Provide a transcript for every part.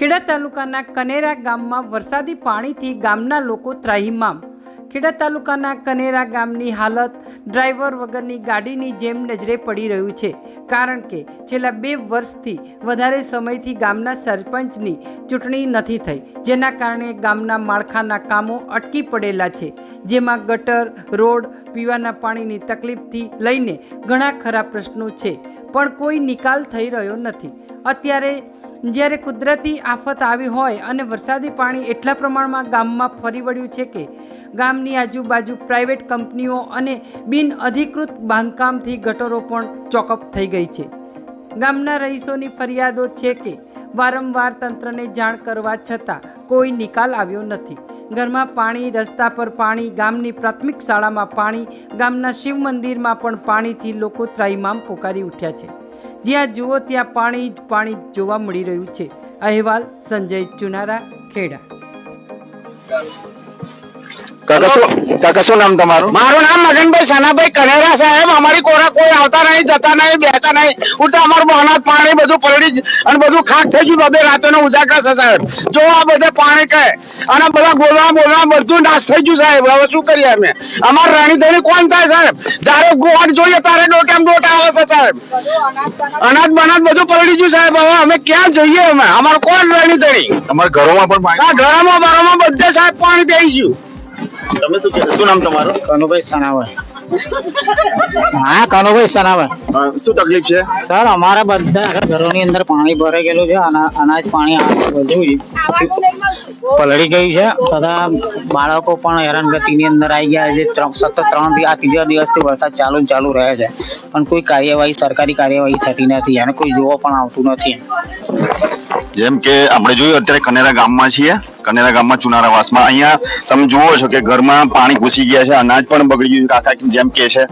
ખેડા તાલુકાના કનેરા ગામમાં વરસાદી પાણીથી ગામના લોકો ત્રાહિમામ. ખેડા તાલુકાના કનેરા ગામની હાલત ડ્રાઈવર વગરની ગાડીની જેમ નજરે પડી રહ્યું છે. કારણ કે છેલ્લા બે વર્ષથી વધારે સમયથી ગામના સરપંચની ચૂંટણી નથી થઈ, જેના કારણે ગામના માળખાના કામો અટકી પડેલા છે. જેમાં ગટર, રોડ, પીવાના પાણીની તકલીફથી લઈને ઘણા ખરા પ્રશ્નો છે, પણ કોઈ નિકાલ થઈ રહ્યો નથી. અત્યારે જ્યારે કુદરતી આફત આવી હોય અને વરસાદી પાણી એટલા પ્રમાણમાં ગામમાં ફરી વળ્યું છે કે ગામની આજુબાજુ પ્રાઇવેટ કંપનીઓ અને બિન અધિકૃત બાંધકામથી ગટરો પણ ચોકઅપ થઈ ગઈ છે. ગામના રહીશોની ફરિયાદો છે કે વારંવાર તંત્રને જાણ કરવા છતાં કોઈ નિકાલ આવ્યો નથી. ઘરમાં પાણી, રસ્તા પર પાણી, ગામની પ્રાથમિક શાળામાં પાણી, ગામના શિવ મંદિરમાં પણ પાણીથી લોકો ત્રાઈમામ પોકારી ઉઠ્યા છે. જ્યાં જુઓ ત્યાં પાણી જ પાણી જોવા મળી રહ્યું છે. અહેવાલ સંજય ચુનારા ખેડા. કાકા શું કાકા શું નામ તમારું? મારું નામ મગનભાઈ સનાભાઈ કનેરા સાહેબ. અમારી કોરા કોઈ આવતા નહીં જતા નહીં બેસતા નહીં. ઉલટા અમારું અનાજ પાણી બધું પલળી અને બધું ખાક થઈ ગયું. બધે રાતેનો ઉજાગર છે સાહેબ. જો આ બધે પાણી કહે અને બધા બોલવા બોલવા બધું નાશ થઈ ગયું સાહેબ. હવે શું કરીએ અમે? અમારે રાણી ધણી કોણ થાય સાહેબ? જ્યારે ગોળ જોઈએ ત્યારે ડોટામ ડોટ આવે છે સાહેબ. અનાજ બનાજ બધું પલળી ગયું સાહેબ. હવે અમે ક્યાં જઈએ અમે? અમારે કોણ રાણી ધણી તમારા ઘરોમાં પણ ઘરમાં બરોમાં બધે સાહેબ પાણી થઈ ગયું તમે શું કહેશો? શું નામ તમારું? કનુભાઈ સનાવર હા કનુભાઈ સનાવર શું તકલીફ છે? સર અમારા બધા ઘરોની અંદર પાણી ભરાઈ ગયેલું છે અનાજ પાણી બધું જ પલળી ગયું છે તથા બાળકો પણ હેરાનગતિની અંદર આવી ગયા છે. સતત ત્રણ આ ત્રીજા દિવસથી વરસાદ ચાલુ ચાલુ રહે છે. પણ કોઈ કાર્યવાહી સરકારી કાર્યવાહી થતી નથી અને કોઈ જોવા પણ આવતું નથી. જેમ કે આપણે જોયું, અત્યારે કનેરા ગામમાં છીએ. કનેરા ગામમાં ચુનારા વાસમાં. અહીંયા તમે જુઓ છો કે ઘરમાં પાણી ઘૂસી ગયા છે, અનાજ પણ બગડી ગયું કાકા જેમ કે છે,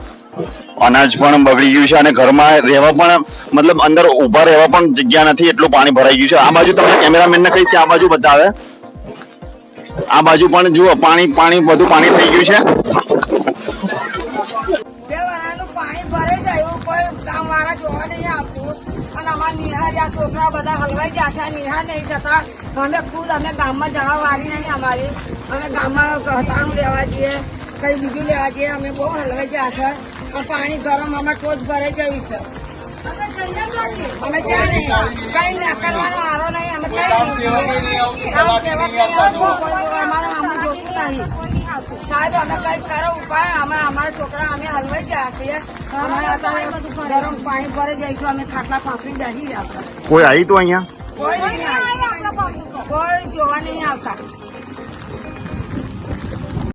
અનાજ પણ બગડી ગયું છે અને ઘરમાં રહેવા પણ, મતલબ અંદર ઊભા રહેવા પણ જગ્યા નથી, એટલું પાણી ભરાઈ ગયું છે. આ બાજુ તમે કેમેરામેન ને કહી કે આ બાજુ બતાવે. આ બાજુ પણ જુઓ, પાણી પાણી, બધું પાણી થઈ ગયું છે. પાણી ભરે જાય કોઈ કામ વાળા જોવા નહીં આવતું. અમારા નિહાર છોકરા બધા હલવાઈ ગયા છે નિહાર નહીં જતા. અમે ખુદ અમે ગામમાં જવા વાળી નહીં અમારી. અમે ગામમાં ઘટાણું લેવા જઈએ કઈ બીજું લેવા જઈએ અમે બહુ હલવાઈ ગયા છે. પાણી ગરમ અમે ટોચ ભરે જયું છે અમે ચા નહીં. કઈ ના કરવાનો આરો નહીં અમે કોઈ અમારે આમ તો સાહેબ અમે કઈ કરો ઉપાય. અમે અમારા છોકરા અમે હલવાઈ ગયા છીએ. અમે અત્યારે ગરમ પાણી ભરે જઈશું. અમે ખાટલા પાથરી બેસી રહ્યા કોઈ આવી તો અહીંયા? કોઈ નહીં કોઈ જોવા નહીં આવતા.